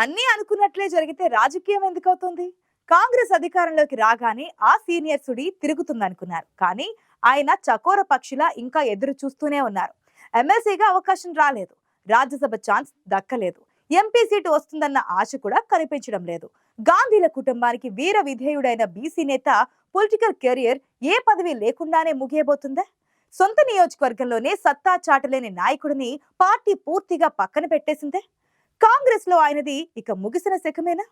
అన్నీ అనుకున్నట్లే జరిగితే రాజకీయం ఎందుకు అవుతుంది కాంగ్రెస్ అధికారంలోకి రాగానే ఆ సీనియర్ సుడి తిరుగుతుందనుకున్నారు. కానీ ఆయన చకోర పక్షిలా ఇంకా ఎదురు చూస్తూనే ఉన్నారు. ఎమ్మెల్సీగా అవకాశం రాలేదు. రాజ్యసభ ఛాన్స్ దక్కలేదు. ఎంపీ సీటు వస్తుందన్న ఆశ కూడా కనిపించడం లేదు. గాంధీల కుటుంబానికి వీర విధేయుడైన బీసీ నేత పొలిటికల్ కెరియర్ ఏ పదవి లేకుండానే ముగియబోతుందా? సొంత నియోజకవర్గంలోనే సత్తా చాటలేని నాయకుడిని పార్టీ పూర్తిగా పక్కన పెట్టేసిందే? కాంగ్రెస్లో ఆయనది ఇక ముగిసిన శకమేనా?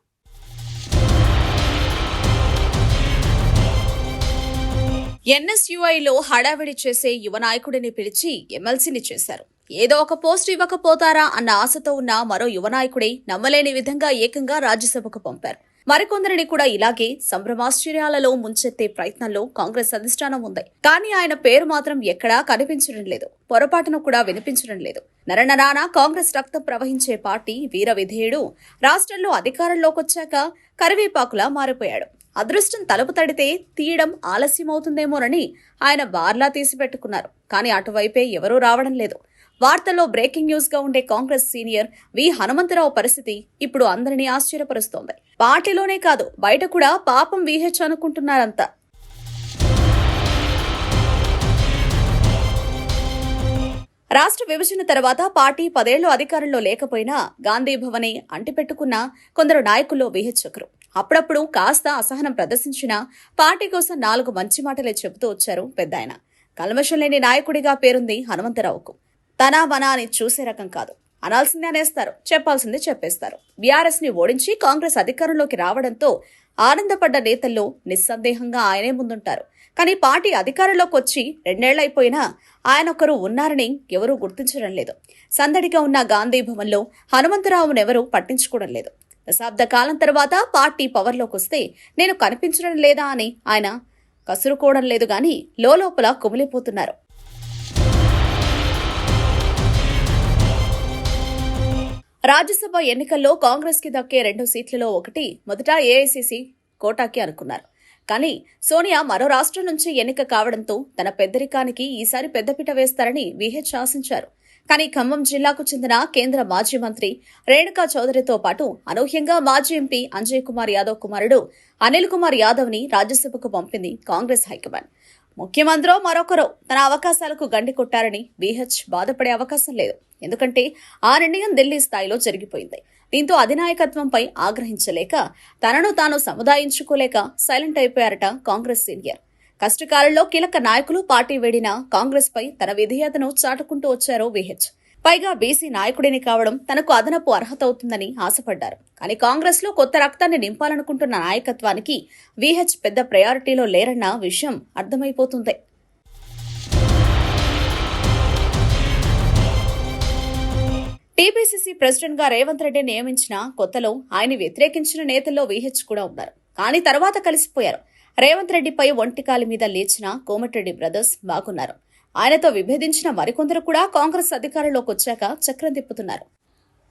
ఎన్ఎస్యుఐలో హడావిడి చేసే యువ నాయకుడిని పిలిచి ఎమ్మెల్సీని చేశారు. ఏదో ఒక పోస్ట్ ఇవ్వకపోతారా అన్న ఆశతో ఉన్న మరో యువ నాయకుడే నమ్మలేని విధంగా ఏకంగా రాజ్యసభకు పంపారు. మరికొందరిని కూడా ఇలాగే సంభ్రమాశ్చర్యాలలో ముంచెత్తే ప్రయత్నంలో కాంగ్రెస్ అధిష్టానం ఉంది. కానీ ఆయన పేరు మాత్రం ఎక్కడా కనిపించడం లేదు. పొరపాటును కూడా వినిపించడం లేదు. నరనరాన కాంగ్రెస్ రక్తం ప్రవహించే పార్టీ వీర విధేయుడు. రాష్ట్రంలో అధికారంలోకొచ్చాక కరివేపాకులా మారిపోయాడు. అదృష్టం తలుపు తడితే తీయడం ఆలస్యమవుతుందేమోనని ఆయన బార్లా తీసి పెట్టుకున్నారు కానీ అటువైపే ఎవరూ రావడం లేదు. వార్తల్లో బ్రేకింగ్ న్యూస్గా ఉండే కాంగ్రెస్ సీనియర్ వి. హనుమంతరావు పరిస్థితి ఇప్పుడు అందరినీ ఆశ్చర్యపరుస్తోంది. పార్టీలోనే కాదు బయట కూడా పాపం విహెచ్ అనుకుంటున్నారంతా. రాష్ట్ర విభజన తర్వాత పార్టీ పదేళ్ళు అధికారంలో లేకపోయినా గాంధీ భవని అంటిపెట్టుకున్న కొందరు నాయకుల్లో విహెచ్చకరు అప్పుడప్పుడు కాస్త అసహనం ప్రదర్శించినా పార్టీ కోసం నాలుగు మంచి మాటలే చెబుతూ వచ్చారు పెద్దాయన. కల్మషం లేని నాయకుడిగా పేరుంది హనుమంతరావుకు. తనా బనా అని చూసే రకం కాదు. అనాల్సిందే అనేస్తారు చెప్పాల్సిందే చెప్పేస్తారు. బీఆర్ఎస్ని ఓడించి కాంగ్రెస్ అధికారంలోకి రావడంతో ఆనందపడ్డ నేతల్లో నిస్సందేహంగా ఆయనే ముందుంటారు. కానీ పార్టీ అధికారంలోకి వచ్చి రెండేళ్ళైపోయినా ఆయన ఒకరు ఉన్నారని ఎవరూ గుర్తించడం లేదు. సందడిగా ఉన్న గాంధీ భవన్లో హనుమంతరావునెవరూ పట్టించుకోవడం లేదు. దశాబ్ద కాలం తర్వాత పార్టీ పవర్లోకి వస్తే నేను కనిపించడం లేదా అని ఆయన కసురుకోవడం లేదు గాని లోపల కుమిలిపోతున్నారు. రాజ్యసభ ఎన్నికల్లో కాంగ్రెస్కి దక్కే రెండు సీట్లలో ఒకటి మొదట ఏఐసీసీ కోటాకి అనుకున్నారు. కానీ సోనియా మరో రాష్ట్రం నుంచి ఎన్నిక కావడంతో తన పెద్దరికానికి ఈసారి పెద్దపీట వేస్తారని విహెచ్ ఆశించారు. కానీ ఖమ్మం జిల్లాకు చెందిన కేంద్ర మాజీ మంత్రి రేణుకా చౌదరితో పాటు అనూహ్యంగా మాజీ ఎంపీ అంజయ్ కుమార్ యాదవ్ కుమారుడు అనిల్ కుమార్ యాదవ్ని రాజ్యసభకు పంపింది కాంగ్రెస్ హైకమాండ్. ముఖ్యమంత్రో మరొకరో తన అవకాశాలకు గండి కొట్టారని బీహెచ్ బాధపడే అవకాశం లేదు. ఎందుకంటే ఆ నిర్ణయం ఢిల్లీ స్థాయిలో జరిగిపోయింది. దీంతో అధినాయకత్వంపై ఆగ్రహించలేక తనను తాను సముదాయించుకోలేక సైలెంట్ అయిపోయారట కాంగ్రెస్ సీనియర్. కష్టకాలంలో కీలక నాయకులు పార్టీ వేడిన కాంగ్రెస్పై తన విధేయతను చాటుకుంటూ వచ్చారు విహెచ్ పైగా బీసీ నాయకుడిని కావడం తనకు అదనపు అర్హత అవుతుందని ఆశపడ్డారు. కానీ కాంగ్రెస్లో కొత్త రక్తాన్ని నింపాలనుకుంటున్న నాయకత్వానికి వీహెచ్ పెద్ద ప్రయారిటీలో లేరన్న విషయం అర్థమైపోతుంది. టీపీసీసీ ప్రెసిడెంట్గా రేవంత్ రెడ్డి నియమించిన కొత్తలో ఆయన వ్యతిరేకించిన నేతల్లో వీహెచ్ కూడా ఉన్నారు. కానీ తర్వాత కలిసిపోయారు. రేవంత్ రెడ్డిపై ఒంటికాలి మీద లేచిన కోమటిరెడ్డి బ్రదర్స్ బాగున్నారు. ఆయనతో విభేదించిన మరికొందరు కూడా కాంగ్రెస్ అధికారంలోకి వచ్చాక చక్రం తిప్పుతున్నారు.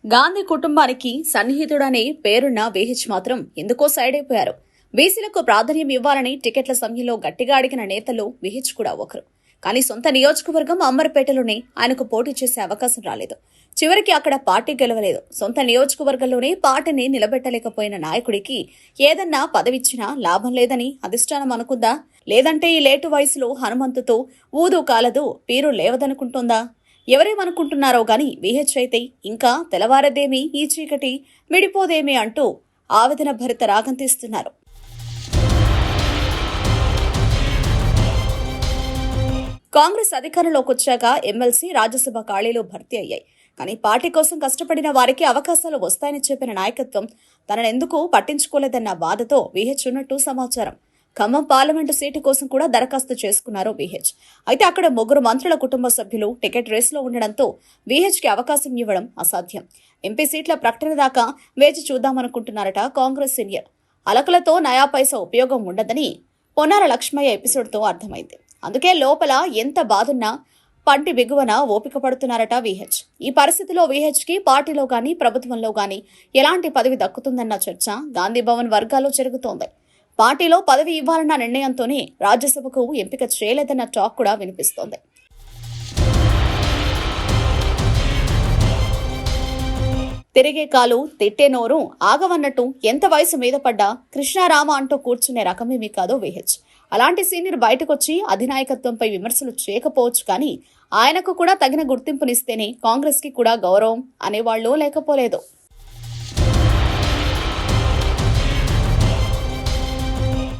గాంధీ కుటుంబానికి సన్నిహితుడనే పేరున్న విహెచ్ మాత్రం ఎందుకో సైడ్ అయిపోయారు. బీసీలకు ప్రాధాన్యం ఇవ్వాలని టికెట్ల సమయంలో గట్టిగా అడిగిన నేతలు విహెచ్ కూడా ఒకరు. కానీ సొంత నియోజకవర్గం అమ్మర్పేటలోనే ఆయనకు పోటీ చేసే అవకాశం రాలేదు. చివరికి అక్కడ పార్టీ గెలవలేదు. సొంత నియోజకవర్గంలోనే పార్టీని నిలబెట్టలేకపోయిన నాయకుడికి ఏదన్నా పదవిచ్చినా లాభం లేదని అధిష్టానం అనుకుందా? లేదంటే ఈ లేటు వయసులో హనుమంతుతో ఊదు కాలదు పీరు లేవదనుకుంటుందా? ఎవరేమనుకుంటున్నారో గాని విహెచ్ అయితే ఇంకా తెల్లవారదేమి ఈ చీకటి విడిపోదేమి అంటూ ఆవేదన భరిత రాగం తీస్తున్నారు. కాంగ్రెస్ అధికారంలోకి వచ్చాక ఎమ్మెల్సీ రాజ్యసభ ఖాళీలు భర్తీ అయ్యాయి. కానీ పార్టీ కోసం కష్టపడిన వారికి అవకాశాలు వస్తాయని చెప్పిన నాయకత్వం తననెందుకు పట్టించుకోలేదన్న బాధతో విహెచ్ ఉన్నట్టు సమాచారం. ఖమ్మం పార్లమెంటు సీటు కోసం కూడా దరఖాస్తు చేసుకున్నారు విహెచ్. అయితే అక్కడ ముగ్గురు మంత్రుల కుటుంబ సభ్యులు టికెట్ రేసులో ఉండడంతో విహెచ్కి అవకాశం ఇవ్వడం అసాధ్యం. ఎంపీ సీట్ల ప్రకటన దాకా వేచి చూద్దామనుకుంటున్నారట కాంగ్రెస్ సీనియర్. అలకలతో నయా పైసా ఉపయోగం ఉండదని పొన్నార లక్ష్మయ్య ఎపిసోడ్తో అర్థమైంది. అందుకే లోపల ఎంత బాధున్నా పంటి బిగువన ఓపిక పడుతున్నారట విహెచ్ ఈ పరిస్థితిలో విహెచ్కి పార్టీలో గాని ప్రభుత్వంలో గాని ఎలాంటి పదవి దక్కుతుందన్న చర్చ గాంధీ భవన్ వర్గాల్లో జరుగుతోంది. పార్టీలో పదవి ఇవ్వాలన్న నిర్ణయంతోనే రాజ్యసభకు ఎంపిక చేయలేదన్న టాక్ కూడా వినిపిస్తోంది. తిరిగే కాలు తిట్టే నోరు ఆగవన్నట్టు ఎంత వయసు మీద పడ్డా కృష్ణారామ అంటూ కూర్చునే రకమేమీ కాదు విహెచ్ అలాంటి సీనియర్ బయటకొచ్చి అధినాయకత్వంపై విమర్శలు చేయకపోవచ్చు కానీ ఆయనకు కూడా తగిన గుర్తింపునిస్తేనే కాంగ్రెస్కి కూడా గౌరవం అనేవాళ్ళు లేకపోలేదు.